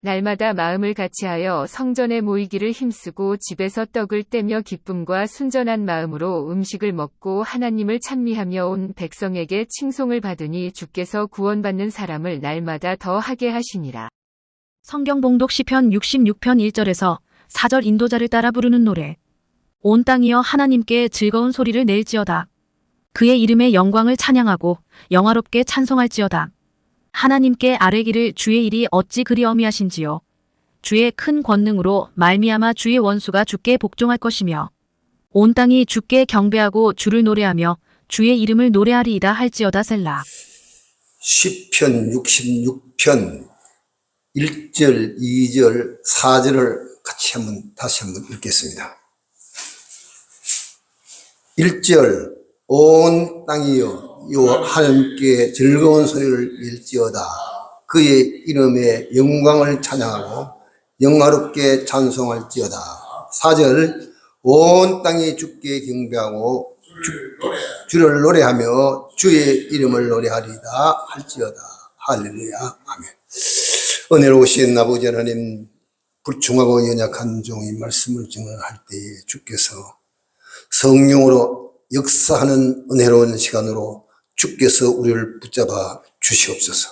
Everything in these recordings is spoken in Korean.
날마다 마음을 같이하여 성전에 모이기를 힘쓰고 집에서 떡을 떼며 기쁨과 순전한 마음으로 음식을 먹고 하나님을 찬미하며 온 백성에게 칭송을 받으니 주께서 구원받는 사람을 날마다 더 하게 하시니라. 성경 봉독 시편 66편 1절에서 4절 인도자를 따라 부르는 노래. 온 땅이여 하나님께 즐거운 소리를 낼지어다. 그의 이름의 영광을 찬양하고 영화롭게 찬송할지어다. 하나님께 아뢰기를 주의 일이 어찌 그리 어미하신지요. 주의 큰 권능으로 말미암아 주의 원수가 주께 복종할 것이며 온 땅이 주께 경배하고 주를 노래하며 주의 이름을 노래하리이다 할지어다 셀라. 시편 66편 1절, 2절, 4절을 같이 한번 다시 한번 읽겠습니다. 1절 온 땅이여 여호와 하나님께 즐거운 소리를 낼지어다. 그의 이름의 영광을 찬양하고 영화롭게 찬송할지어다. 4절 온 땅이 주께 경배하고 주, 주를 노래하며 주의 이름을 노래하리다 할지어다. 할렐루야. 아멘. 은혜로우신 아버지 하나님 불충하고 연약한 종이 말씀을 증언할 때에 주께서 성령으로 역사하는 은혜로운 시간으로 주께서 우리를 붙잡아 주시옵소서.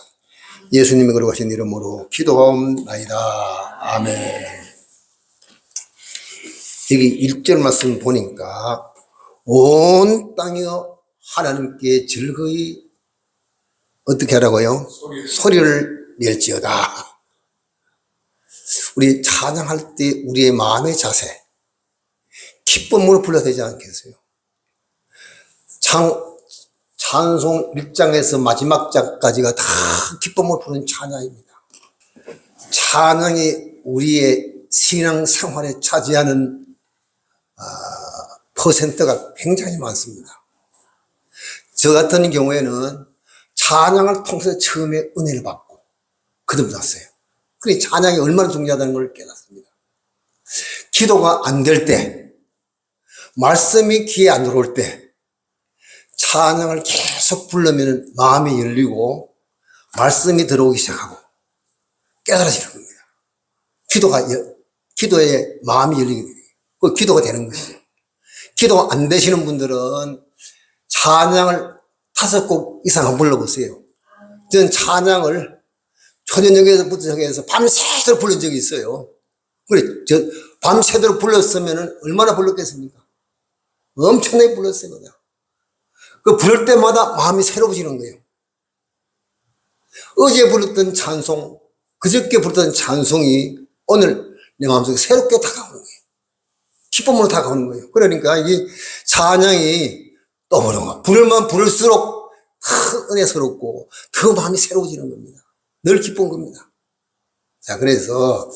예수님의 거룩하신 이름으로 기도하옵나이다. 아멘. 여기 1절 말씀 보니까 온 땅이여 하나님께 즐거이 어떻게 하라고요? 소리를 낼지어다. 우리 찬양할 때 우리의 마음의 자세, 기쁨으로 불러야 되지 않겠어요? 창, 찬송 1장에서 마지막 장까지가 다 기쁨을 부르는 찬양입니다. 찬양이 우리의 신앙 생활에 차지하는 아, 퍼센트가 굉장히 많습니다. 저 같은 경우에는 찬양을 통해서 처음에 은혜를 받고 그들 났어요. 그래 찬양이 얼마나 중요하다는 걸 깨닫습니다. 기도가 안 될 때, 말씀이 귀에 안 들어올 때, 찬양을 계속 부르면 마음이 열리고 말씀이 들어오기 시작하고 깨달아지는 겁니다. 기도가 여- 기도에 마음이 열리게. 그 기도가 되는 것이죠. 기도가 안 되시는 분들은 찬양을 다섯 곡 이상 안 불러보세요. 저는 찬양을 초저녁에서부터 저기에서 밤새도록 불른 적이 있어요. 그래, 저 밤새도록 불렀으면 얼마나 불렀겠습니까? 엄청나게 불렀어요, 그냥. 그 부를 때마다 마음이 새로워지는 거예요. 어제 불렀던 찬송, 그저께 불렀던 찬송이 오늘 내 마음속에 새롭게 다가오는 거예요. 기쁨으로 다가오는 거예요. 그러니까 이 찬양이 거. 부를만 부를수록 더 은혜스럽고 더 마음이 새로워지는 겁니다. 늘 기쁜 겁니다. 자, 그래서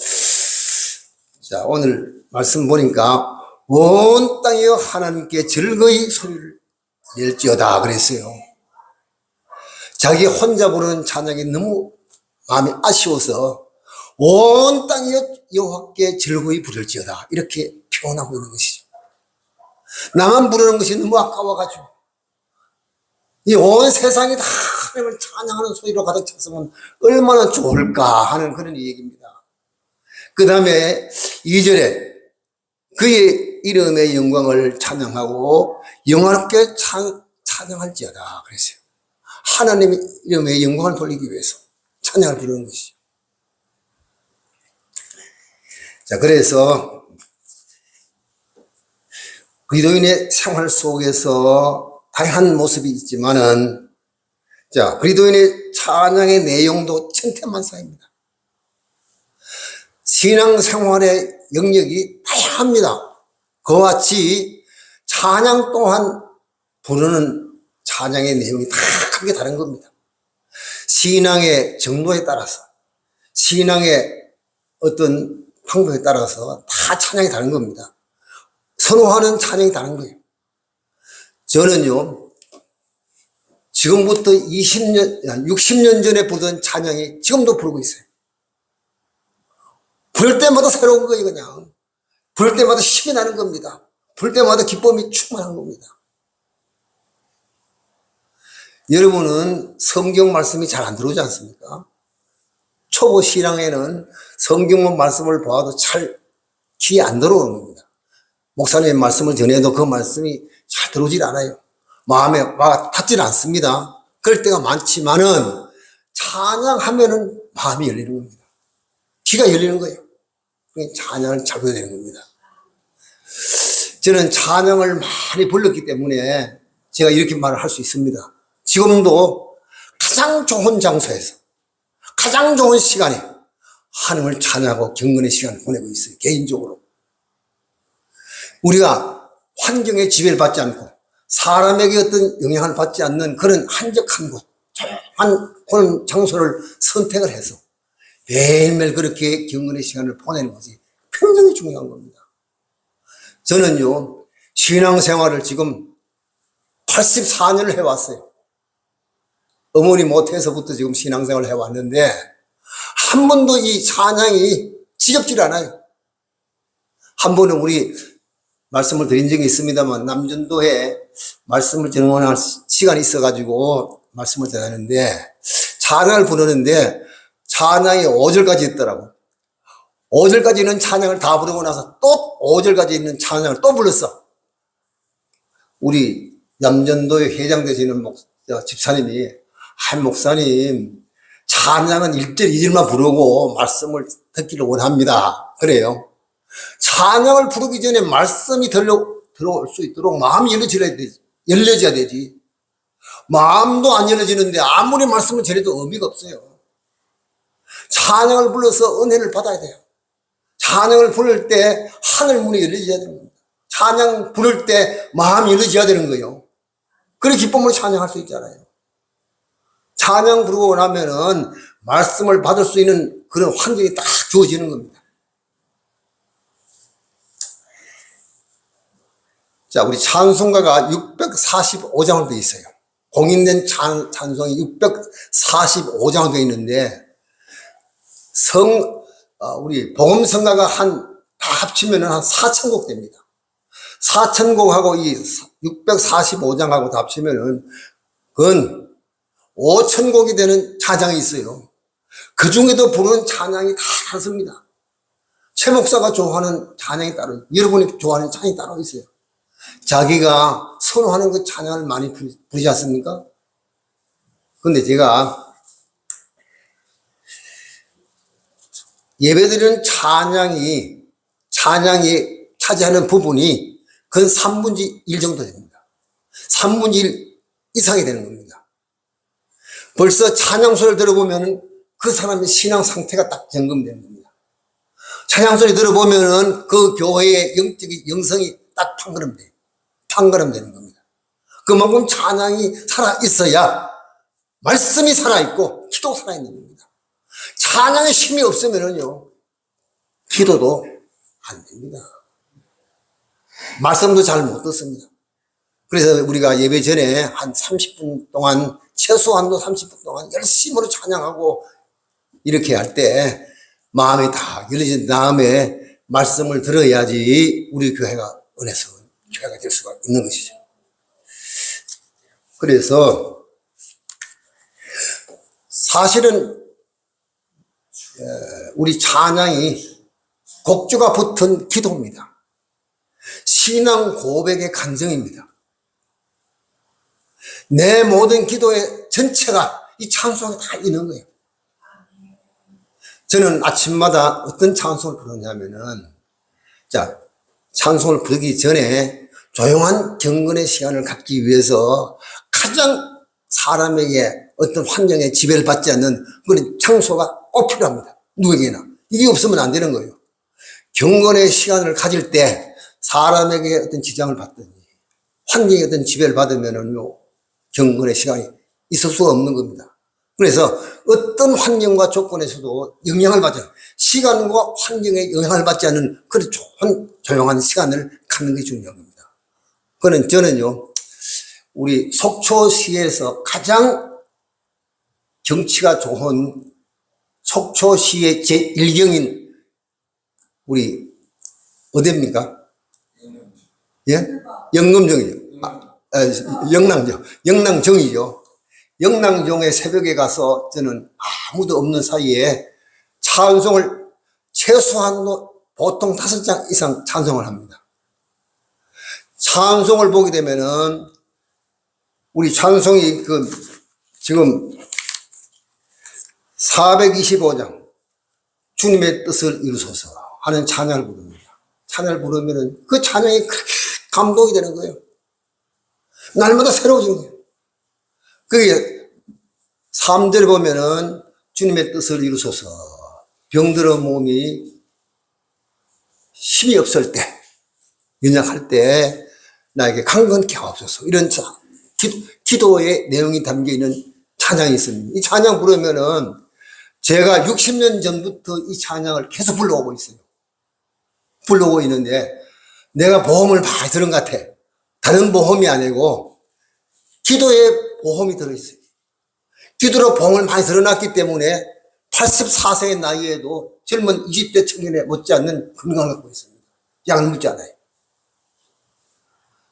자, 오늘 말씀 보니까 온 땅이여 하나님께 즐거이 소리를 낼지어다 그랬어요. 자기 혼자 부르는 찬양이 너무 마음이 아쉬워서 온 땅이 여호와께 즐거이 부를지어다 이렇게 표현하고 있는 것이죠. 나만 부르는 것이 너무 아까워가지고 이 온 세상이 다 하나님을 찬양하는 소리로 가득 찼으면 얼마나 좋을까 하는 그런 얘기입니다. 그 다음에 2절에 그의 이름의 영광을 찬양하고 영화롭게 찬, 찬양할지어다 그랬어요. 하나님의 이름의 영광을 돌리기 위해서 찬양을 부르는 것이죠. 자, 그래서 그리스도인의 생활 속에서 다양한 모습이 있지만은 자, 그리스도인의 찬양의 내용도 천태만사입니다. 신앙생활의 영역이 다양합니다. 그와 같이 찬양 또한 부르는 찬양의 내용이 다 크게 다른 겁니다. 신앙의 정도에 따라서, 신앙의 어떤 방법에 따라서 다 찬양이 다른 겁니다. 선호하는 찬양이 다른 거예요. 저는요, 지금부터 20년, 60년 전에 부르던 찬양이 지금도 부르고 있어요. 부를 때마다 새로운 거예요, 그냥. 부를 때마다 힘이 나는 겁니다. 부를 때마다 기쁨이 충만한 겁니다. 여러분은 성경 말씀이 잘 안 들어오지 않습니까? 초보 신앙에는 성경문 말씀을 보아도 잘 귀에 안 들어오는 겁니다. 목사님의 말씀을 전해도 그 말씀이 잘 들어오질 않아요. 마음에 와 닿질 않습니다. 그럴 때가 많지만은 찬양하면은 마음이 열리는 겁니다. 귀가 열리는 거예요. 찬양을 잘 보여야 되는 겁니다. 저는 찬양을 많이 불렀기 때문에 제가 이렇게 말을 할 수 있습니다. 지금도 가장 좋은 장소에서 가장 좋은 시간에 하나님을 찬양하고 경건의 시간을 보내고 있어요. 개인적으로. 우리가 환경에 지배를 받지 않고 사람에게 어떤 영향을 받지 않는 그런 한적한 곳, 조용한 그런 장소를 선택을 해서 매일매일 그렇게 경건의 시간을 보내는 것이 굉장히 중요한 겁니다. 저는요, 신앙생활을 지금 84년을 해왔어요. 어머니 못해서부터 지금 신앙생활을 해왔는데, 한 번도 이 찬양이 지겹질 않아요. 한 번은 우리 말씀을 드린 적이 있습니다만, 남전도에 말씀을 전원할 시간이 있어가지고 말씀을 전하는데, 찬양을 부르는데, 찬양이 5절까지 있더라고. 5절까지 있는 찬양을 다 부르고 나서 또 5절까지 있는 찬양을 또 불렀어. 우리 남전도에 회장 되시는 목, 저 집사님이, 한 목사님, 찬양은 1절, 2절만 부르고 말씀을 듣기를 원합니다. 그래요. 찬양을 부르기 전에 말씀이 들려, 들어올 수 있도록 마음이 열려져야 되지. 열려져야 되지. 마음도 안 열려지는데 아무리 말씀을 전해도 의미가 없어요. 찬양을 불러서 은혜를 받아야 돼요. 찬양을 부를 때 하늘 문이 열려져야 겁니다. 찬양 부를 때 마음이 열려져야 되는 거예요. 그래 기쁨으로 찬양할 수 있잖아요. 찬양 부르고 나면은 말씀을 받을 수 있는 그런 환경이 딱 주어지는 겁니다. 자, 우리 찬송가가 645장으로 되어 있어요. 공인된 찬, 찬송이 645장으로 되어 있는데, 성, 어, 우리 복음성가가 한, 다 합치면 한 4천곡 됩니다. 4천곡하고 이 645장하고 다 합치면은, 그건 5천곡이 되는 찬양이 있어요. 그 중에도 부르는 찬양이 다 다릅니다. 최 목사가 좋아하는 찬양이 따로, 여러분이 좋아하는 찬양이 따로 있어요. 자기가 선호하는 그 찬양을 많이 부르- 부르지 않습니까? 근데 제가 예배드리는 찬양이, 찬양이 차지하는 부분이 근 3분의 1 정도 됩니다. 3분의 1 이상이 되는 겁니다. 벌써 찬양 소리를 들어보면 그 사람의 신앙 상태가 딱 점검되는 겁니다. 찬양 소리 들어보면은 그 교회의 영적인 영성이 딱 판가름돼요. 판가름되는 겁니다. 그만큼 찬양이 살아 있어야 말씀이 살아 있고 기도 살아 있는 겁니다. 찬양의 힘이 없으면은요 기도도 안 됩니다. 말씀도 잘 못 듣습니다. 그래서 우리가 예배 전에 한 30분 동안 최소한도 30분 동안 열심으로 찬양하고 이렇게 할 때 마음이 다 열려진 다음에 말씀을 들어야지 우리 교회가 은혜스러운 교회가 될 수가 있는 것이죠. 그래서 사실은 에, 우리 찬양이 곡조가 붙은 기도입니다. 신앙 고백의 간증입니다. 내 모든 기도의 전체가 이 찬송에 다 있는 거예요. 저는 아침마다 어떤 찬송을 부르냐면은, 자, 찬송을 부르기 전에 조용한 경건의 시간을 갖기 위해서 가장 사람에게 어떤 환경에 지배를 받지 않는 그런 장소가 꼭 필요합니다. 누구에게나. 이게 없으면 안 되는 거예요. 경건의 시간을 가질 때 사람에게 어떤 지장을 받든지 환경에 어떤 지배를 받으면은요, 경건의 시간이 있을 수가 없는 겁니다. 그래서 어떤 환경과 조건에서도 영향을 받지 시간과 환경에 영향을 받지 않는 그런 좋은 조용한 시간을 갖는 게 중요한 겁니다. 그는 저는요, 우리 속초시에서 가장 경치가 좋은 속초시의 제1경인 우리 어디입니까? 예? 영금정이죠. 아, 아, 영랑정. 영랑정이죠. 영랑정의 새벽에 가서 저는 아무도 없는 사이에 찬송을 최소한도 보통 다섯 장 이상 찬송을 합니다. 찬송을 보게 되면은 우리 찬송이 그 지금 425장 주님의 뜻을 이루소서 하는 찬양을 부릅니다. 찬양을 부르면은 그 찬양이 그렇게 감동이 되는 거예요. 날마다 새로워지는 거예요. 그게 3절 보면은 주님의 뜻을 이루소서 병들어 몸이 힘이 없을 때 연약할 때 나에게 강건케 하옵소서 이런 자, 기, 기도의 내용이 담겨 있는 찬양이 있습니다. 이 찬양 부르면은 제가 60년 전부터 이 찬양을 계속 불러오고 있어요. 불러오고 있는데 내가 보험을 많이 들은 것 같아. 다른 보험이 아니고 기도에 보험이 들어있어요. 기도로 보험을 많이 들어놨기 때문에 84세의 나이에도 젊은 20대 청년에 못지않는 건강을 갖고 있습니다. 약 먹지 않아요.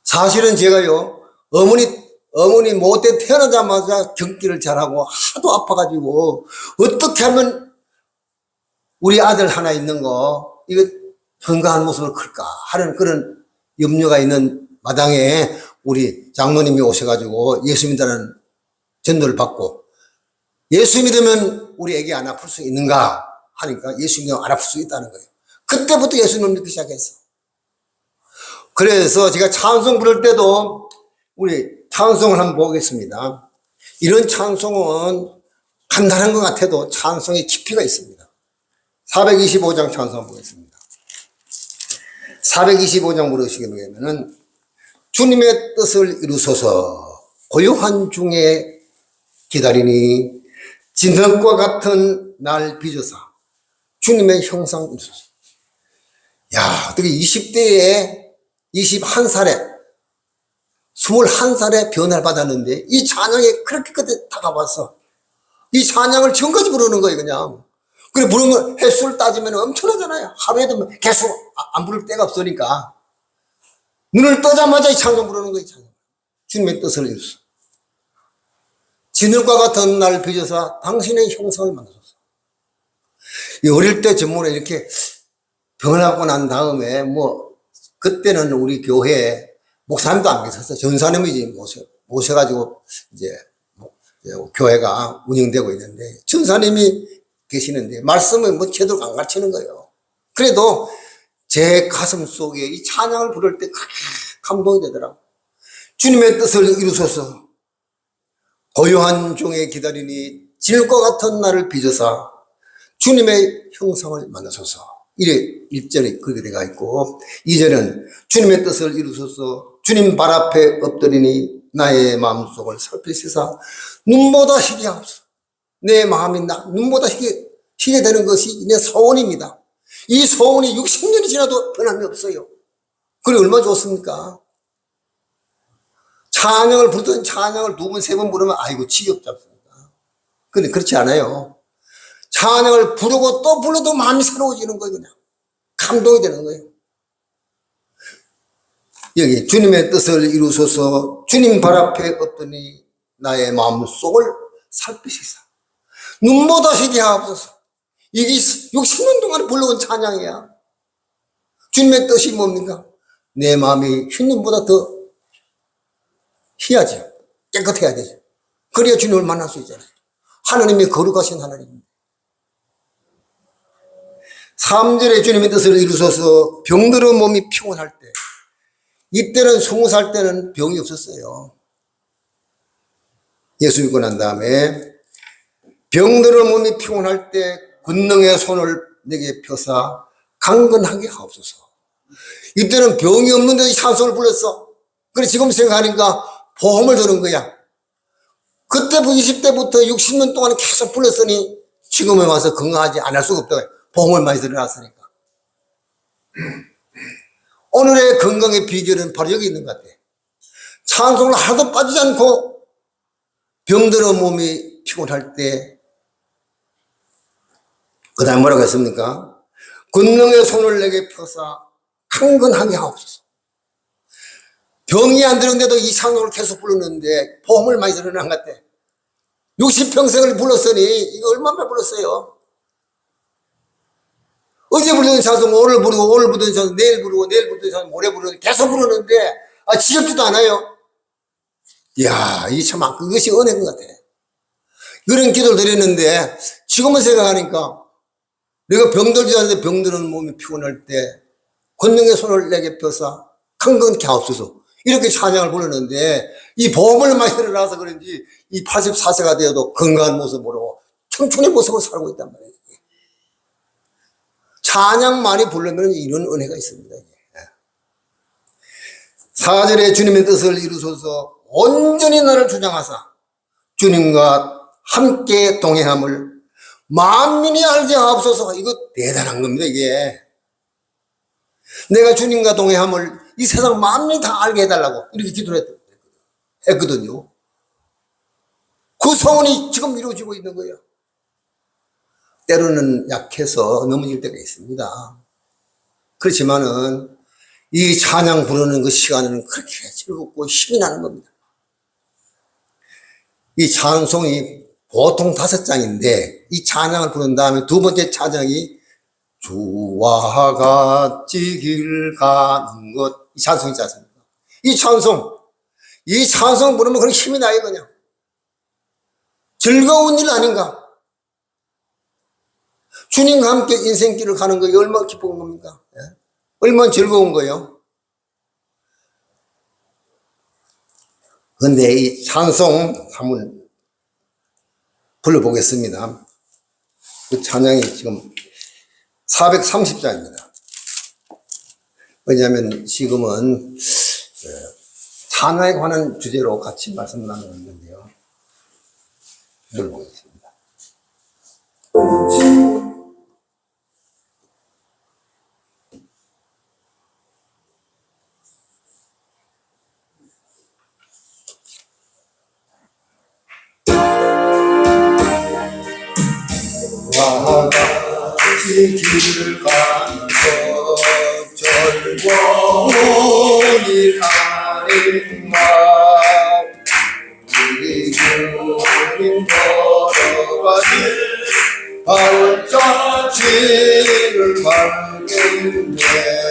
사실은 제가요, 어머니, 어머니 못돼 태어나자마자 경기를 잘하고 하도 아파가지고 어떻게 하면 우리 아들 하나 있는 거, 이거 건강한 모습을 클까 하는 그런 염려가 있는 마당에 우리 장로님이 오셔가지고 예수 믿다는 전도를 받고 예수 믿으면 우리 애기 안 아플 수 있는가 하니까 예수 믿으면 안 아플 수 있다는 거예요. 그때부터 예수님을 믿기 시작했어. 그래서 제가 찬송 부를 때도 우리 찬송을 한번 보겠습니다. 이런 찬송은 간단한 것 같아도 찬송의 깊이가 있습니다. 425장 찬송 보겠습니다. 425장 부르시게 되면은 주님의 뜻을 이루소서 고요한 중에 기다리니 진흙과 같은 날 빚어사 주님의 형상 이루소서. 야, 어떻게 20대에 21살에 21살에 변화를 받았는데 이 찬양에 그렇게 끝에 다가왔어. 이 찬양을 지금까지 부르는 거예요, 그냥. 그래, 부르면 횟수를 따지면 엄청나잖아요. 하루에도 계속 안 부를 때가 없으니까. 눈을 뜨자마자 이 찬양 부르는 거예요, 찬양. 주님의 뜻을 이루소. 진흙과 같은 날 빚어서 당신의 형상을 만들었어. 이 어릴 때 전문에 이렇게 병원하고 난 다음에 뭐 그때는 우리 교회에 목사님도 안 계셨어. 전사님이지 모셔 모셔가지고 이제 뭐 이제 교회가 운영되고 있는데 전사님이 계시는데 말씀을 뭐 제대로 안 가르치는 거예요. 그래도 제 가슴 속에 이 찬양을 부를 때 감동이 되더라고. 주님의 뜻을 이루소서. 고요한 종에 기다리니 질과 같은 날을 빚어서 주님의 형상을 만나소서. 이래 1절에 그렇게 되어 있고 2절은 주님의 뜻을 이루소서 주님 발 앞에 엎드리니 나의 마음속을 살피시사 눈보다 희게 하옵소서. 내 마음이 나, 눈보다 희게, 희게 되는 것이 내 소원입니다. 이 소원이 60년이 지나도 변함이 없어요. 그래 얼마나 좋습니까? 찬양을 부르던 찬양을 두 번, 세 번 부르면 아이고 지겹지 않습니까? 근데 그렇지 않아요. 찬양을 부르고 또 불러도 마음이 새로워지는 거예요, 그냥. 감동이 되는 거예요. 여기 주님의 뜻을 이루소서 주님 발 앞에 엎드니 나의 마음 속을 살피시사. 눈보다 희게 하옵소서. 이게 60년 동안 불러온 찬양이야. 주님의 뜻이 뭡니까? 내 마음이 흰눈보다 더 희하죠. 깨끗해야 되죠. 그래야 주님을 만날 수 있잖아요. 하나님이 거룩하신 하나님입니다. 3절에 주님의 뜻을 이루소서 병들은 몸이 피곤할 때 이때는 20살 때는 병이 없었어요. 예수 믿고 난 다음에 병들은 몸이 피곤할 때 권능의 손을 내게 펴사 강건하게 하옵소서. 이때는 병이 없는데 찬송을 불렀어. 그래 지금 생각하니까 보험을 드는 거야. 그때부터 20대부터 60년 동안 계속 불렀으니 지금에 와서 건강하지 않을 수가 없다. 보험을 많이 들어놨으니까. 오늘의 건강의 비결은 바로 여기 있는 것 같아. 찬송을 하나도 빠지지 않고 병들어 몸이 피곤할 때, 그 다음 뭐라고 했습니까? 권능의 손을 내게 펴사 강건하게 하옵소서. 병이 안 드는데도 이 찬송을 계속 부르는데 보험을 많이 들어난 것 같아. 60평생을 불렀으니 이거 얼마나 불렀어요? 어제 부르던 찬송 오늘 부르고 오늘 부르던 찬송 내일 부르고 내일 부르던 찬송 모레 부르고 계속 부르는데 아 지겹지도 않아요. 이야 이게 참 그것이 은혜인 것 같아. 이런 기도를 드렸는데 지금은 생각하니까 내가 병들지 않는데 병드는 몸이 피곤할 때 권능의 손을 내게 펴서 강건케 하옵소서 이렇게 찬양을 부르는데 이 보험을 많이 일어나서 그런지 이 84세가 되어도 건강한 모습으로 청춘의 모습으로 살고 있단 말이에요. 찬양 많이 부르면 이런 은혜가 있습니다. 이게. 사절에 주님의 뜻을 이루소서. 온전히 나를 주장하사 주님과 함께 동행함을 만민이 알게 하옵소서. 이거 대단한 겁니다 이게. 내가 주님과 동행함을 이 세상 만민이 다 알게 해달라고 이렇게 기도를 했- 했거든요. 그 소원이 지금 이루어지고 있는 거예요 때로는 약해서 넘어질 때가 있습니다 그렇지만은 이 찬양 부르는 그 시간은 그렇게 즐겁고 힘이 나는 겁니다. 이 찬송이 보통 다섯 장인데 이 찬양을 부른 다음에 두 번째 찬양이 주와 같이 길 가는 것 이 찬송이 있지 않습니까? 이 찬송 이 찬송 부르면 그런 힘이 나요 그냥 즐거운 일 아닌가? 주님과 함께 인생길을 가는 거 얼마나 기쁜 겁니까? 예? 얼마나 즐거운 거예요. 근데 이 찬송 한번 불러보겠습니다. 그 찬양이 지금 430장입니다. 왜냐하면 지금은 어, 찬양에 관한 주제로 같이 말씀 나누는 건데요. 불러보겠습니다. 가는 말. 우리 주님 걸어가니 발자취를 밟겠네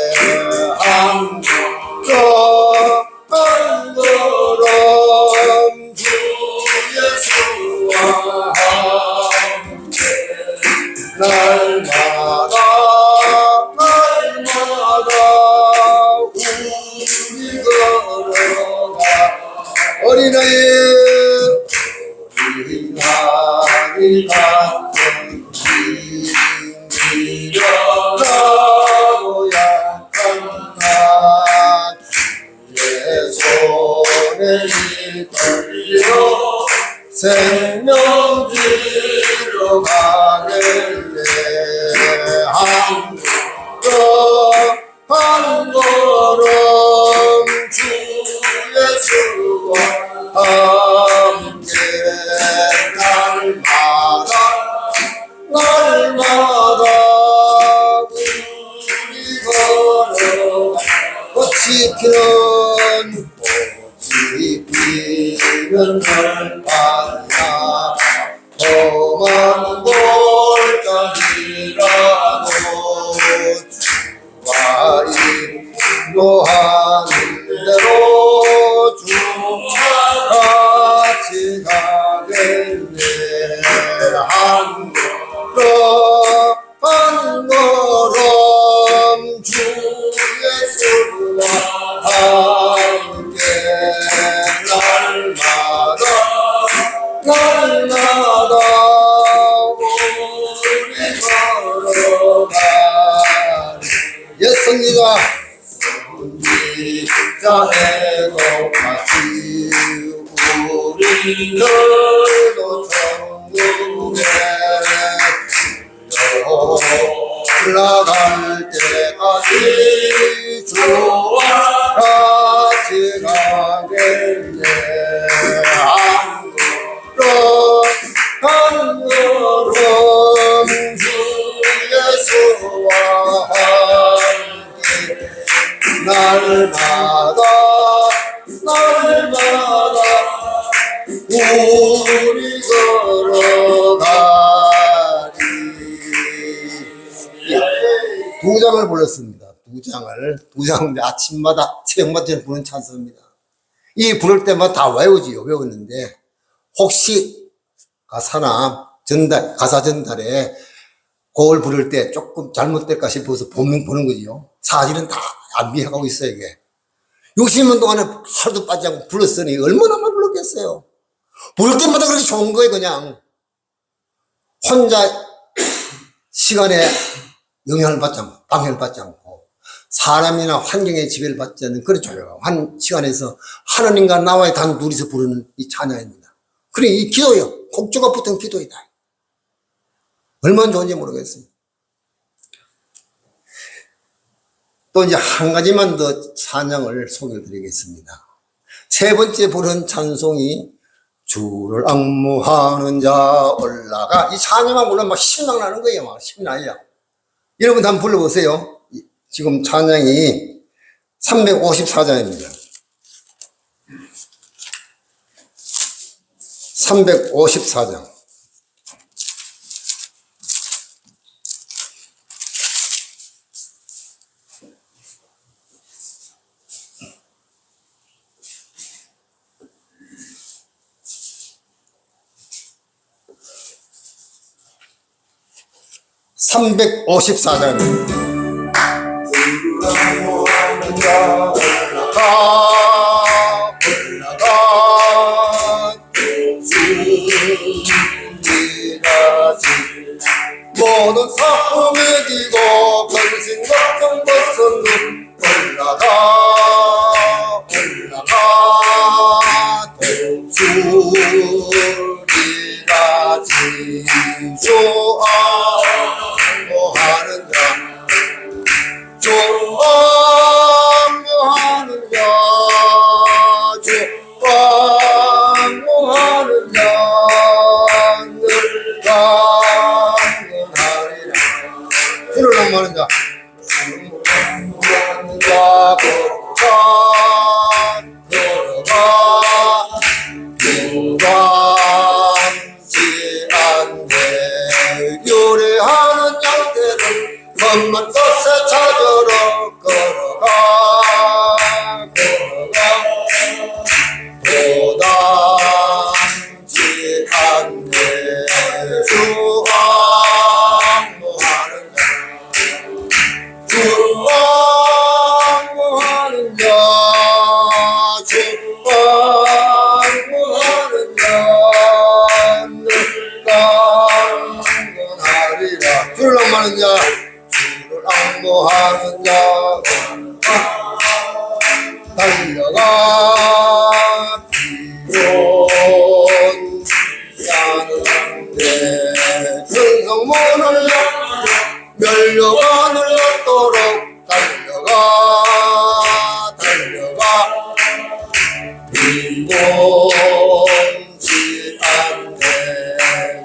자해도 같이 우리들도 천국에 올라갈 때까지 주 날마다 날마다 우리 걸어가리 예. 두 장을 불렀습니다. 두 장을 두 장을 아침마다 새벽마다 부르는 찬송입니다. 이 부를 때마다 다 외우지요. 외웠는데 혹시 가사나 전달 가사 전달에 그걸 부를 때 조금 잘못될까 싶어서 보는 보는 거지요. 사실은 다 암비해가고 있어요 이게. 60년 동안에 하루도 빠지지 않고 불렀으니 얼마나 많이 불렀겠어요. 부를 때마다 그렇게 좋은 거예요 그냥. 혼자 시간에 영향을 받지 않고 방해를 받지 않고 사람이나 환경에 지배를 받지 않는 그런 조용한 시간에서 하나님과 나와의 단 둘이서 부르는 이 찬양입니다. 그래 이 기도요. 곡조가 붙은 기도이다. 얼마나 좋은지 모르겠습니다. 또 이제 한 가지만 더 찬양을 소개해 드리겠습니다. 세 번째 부른 찬송이 주를 악무하는 자 올라가 이 찬양만 불러면 막 신랑 나는 거예요. 막 신나요. 여러분 한번 불러보세요. 이- 지금 찬양이 354장입니다. 354장. (354장입니다) 올라가 올라가 주님이라지 모든 사품이 지고 근심 걱정 벗은 눈 올라가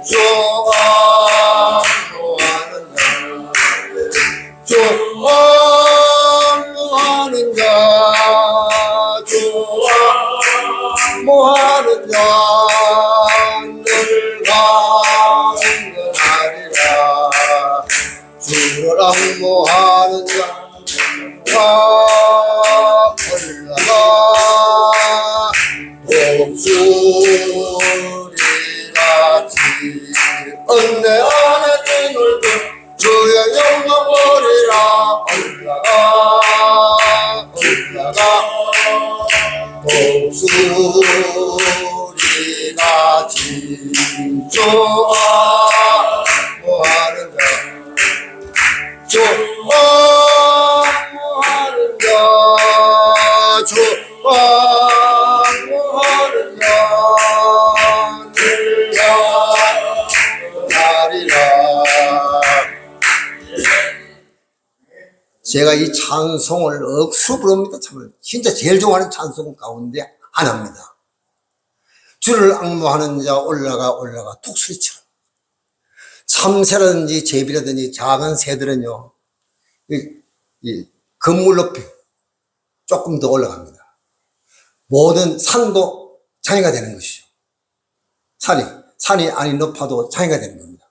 좋 제가 이 찬송을 억수로 부릅니다. 참 진짜 제일 좋아하는 찬송 가운데 하나입니다. 주를 악모하는 자 올라가 올라가 톡소리처럼 참새라든지 제비라든지 작은 새들은요 이, 이 건물 높이 조금 더 올라갑니다. 모든 산도 장애가 되는 것이죠. 산이 산이 아니 높아도 장애가 되는 겁니다.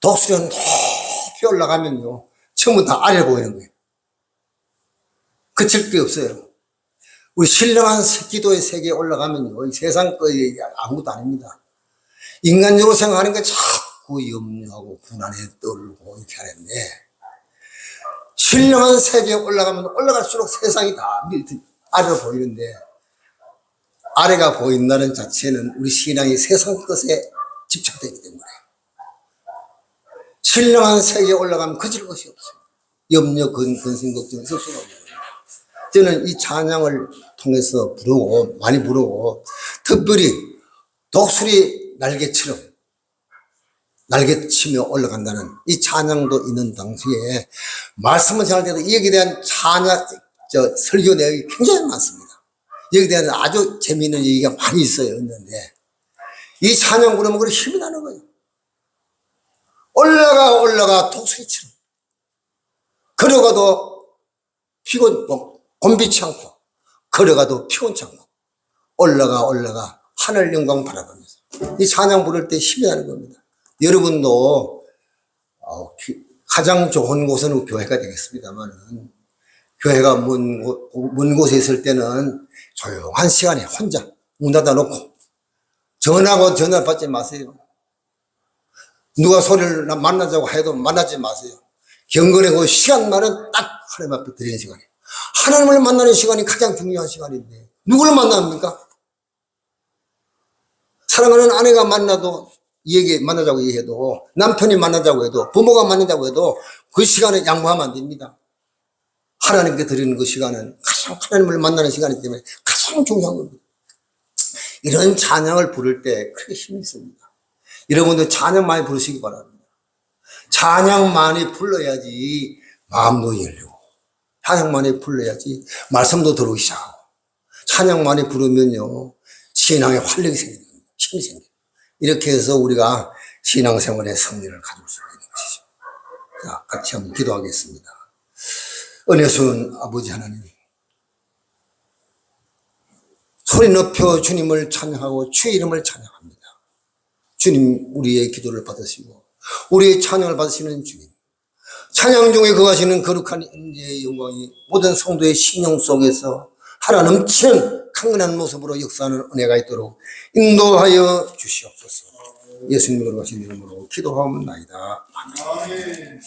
독수리는 높이 올라가면요 전부 다 아래 보이는 거예요. 그칠 게 없어요. 우리 신령한 기도의 세계에 올라가면요, 이 세상 거에 아무것도 아닙니다. 인간적으로 생각하는 게 자꾸 염려하고 불안에 떨고 이렇게 하는데, 신령한 세계에 올라가면 올라갈수록 세상이 다 밑- 아래로 보이는데, 아래가 보인다는 자체는 우리 신앙이 세상 것에 집착되기 때문에, 신령한 세계에 올라가면 그질 것이 없어요. 염려, 근, 근심, 걱정 있을 수가 없어요. 저는 이 찬양을 통해서 부르고, 많이 부르고, 특별히 독수리 날개처럼 날개치며 올라간다는 이 찬양도 있는 당시에 말씀을 전할 때도 여기에 대한 찬양, 저 설교 내용이 굉장히 많습니다. 여기에 대한 아주 재미있는 얘기가 많이 있어요. 있는데 이 찬양 부르면 그래 힘이 나는 거예요. 올라가 올라가 독수리처럼 걸어가도 피곤 뭐, 곤비치 않고 걸어가도 피곤치 않고 올라가 올라가 하늘 영광 바라보면서 이 찬양 부를 때 힘이 나는 겁니다. 여러분도 어, 기- 가장 좋은 곳은 교회가 되겠습니다만은 교회가 먼, 곳- 먼 곳에 있을 때는 조용한 시간에 혼자 문 닫아 놓고 전화하고 전화 받지 마세요. 누가 소리를 나 만나자고 해도 만나지 마세요. 경건의 그 시간만은 딱 하나님 앞에 드리는 시간이에요. 하나님을 만나는 시간이 가장 중요한 시간인데 누구를 만납니까? 사랑하는 아내가 만나도 얘기 만나자고 얘기해도 남편이 만나자고 해도 부모가 만나자고 해도 그 시간에 양보하면 안 됩니다. 하나님께 드리는 그 시간은 가장 하나님을 만나는 시간이기 때문에 가장 중요한 겁니다. 이런 찬양을 부를 때 크게 힘이 있습니다. 여러분들 찬양 많이 부르시기 바랍니다. 찬양 많이 불러야지 마음도 열리고 찬양 많이 불러야지 말씀도 들어오기 시작하고 찬양 많이 부르면요 신앙에 활력이 생깁니다. 힘이 생겨요. 이렇게 해서 우리가 신앙생활의 승리를 가질 수 있는 것이죠. 자, 같이 한번 기도하겠습니다. 은혜스러운 아버지 하나님, 소리 높여 주님을 찬양하고 주의 이름을 찬양합니다. 주님, 우리의 기도를 받으시고, 우리의 찬양을 받으시는 주님, 찬양 중에 거하시는 거룩한 임재의 영광이 모든 성도의 심령 속에서 하나 넘치는 강건한 모습으로 역사하는 은혜가 있도록 인도하여 주시옵소서. 예수님으로 가신 이름으로 기도하옵나이다. 아멘.